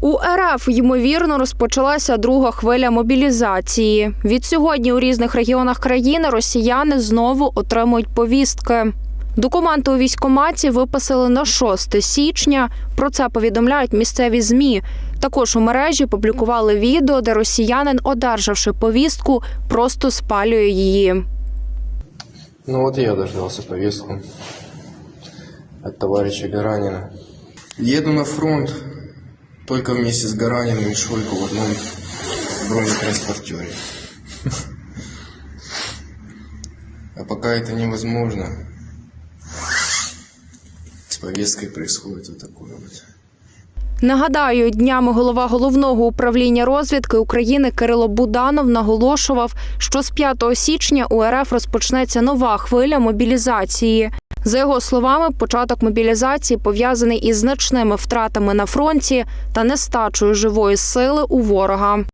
У РФ ймовірно розпочалася друга хвиля мобілізації. Від сьогодні у різних регіонах країни росіяни знову отримують повістки. Документи у військкоматі виписали на 6 січня. Про це повідомляють місцеві змі. Також у мережі публікували відео, де росіянин, одержавши повістку, просто спалює її. Ну вот и я дождался повестку от товарища Гаранина. Еду на фронт только вместе с Гараниным и Шойко в одном бронетранспортере. А пока это невозможно, с повесткой происходит вот такое вот. Нагадаю, днями голова головного управління розвідки України Кирило Буданов наголошував, що з 5 січня у РФ розпочнеться нова хвиля мобілізації. За його словами, початок мобілізації пов'язаний із значними втратами на фронті та нестачою живої сили у ворога.